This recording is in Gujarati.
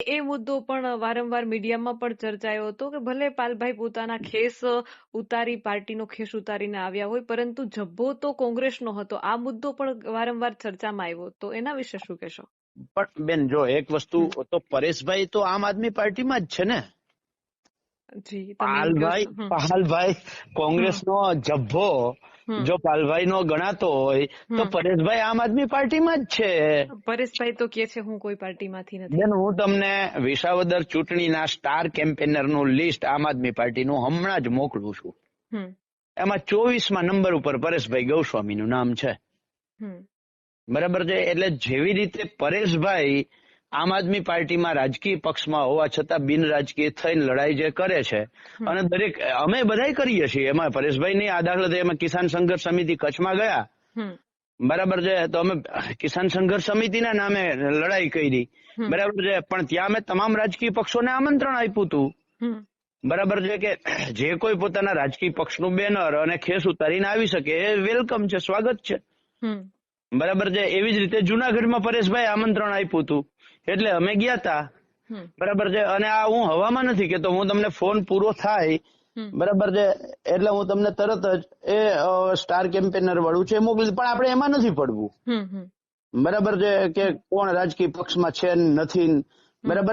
એ મુદ્દો પણ વારંવાર મીડિયામાં પણ ચર્ચાયો હતો કે ભલે પાલભાઈ પોતાના ખેસ ઉતારી પાર્ટીનો ખેસ ઉતારીને આવ્યા હોય પરંતુ જબ્બો તો કોંગ્રેસનો હતો આ મુદ્દો પણ વારંવાર ચર્ચામાં આવ્યો તો એના વિશે શું કહેશો પણ બેન જો એક વસ્તુ તો પરેશભાઈ તો આમ આદમી પાર્ટીમાં જ છે ને જી પાલભાઈ. પાલભાઈ કોંગ્રેસનો જબ્બો. જો પાલભાઈ નો ગણાતો હોય તો પરેશભાઈ આમ આદમી પાર્ટીમાં જ છે. પરેશભાઈ તો કે છે હું કોઈ પાર્ટીમાંથી નથી. બેન હું તમને વિસાવદર ચૂંટણીના સ્ટાર કેમ્પેનરનું લિસ્ટ આમ આદમી પાર્ટીનું હમણાં જ મોકલું છું. એમાં ચોવીસમાં નંબર ઉપર પરેશભાઈ ગૌસ્વામીનું નામ છે. બરાબર છે? એટલે જેવી રીતે પરેશભાઈ આમ આદમી પાર્ટીમાં રાજકીય પક્ષમાં હોવા છતાં બિન રાજકીય થઈને લડાઈ જે કરે છે અને દરેક અમે બધાય કરીએ છીએ. એમાં પરેશભાઈ નહીં આ દાખલા તરીકે કિસાન સંઘર્ષ સમિતિ કચ્છમાં ગયા. બરાબર છે? તો અમે કિસાન સંઘર્ષ સમિતિના નામે લડાઈ કરી. બરાબર છે? પણ ત્યાં અમે તમામ રાજકીય પક્ષોને આમંત્રણ આપ્યું હતું. બરાબર છે કે જે કોઈ પોતાના રાજકીય પક્ષનું બેનર અને ખેસ ઉતારીને આવી શકે એ વેલકમ છે સ્વાગત છે. બરાબર છે? એવી જ રીતે જુનાગઢમાં પરેશભાઈ આમંત્રણ આપ્યું હતું. એટલે અમે ગયા તા બરાબર છે? અને આ હું હવામાં નથી કેતો હું તમને ફોન પૂરો થાય. બરાબર છે? એટલે હું તમને તરત જ એ સ્ટાર કેમ્પેનર વાળું છે મોકલી પણ આપણે એમાં નથી પડવું. બરાબર છે કે કોણ રાજકીય પક્ષમાં છે નથી બરાબર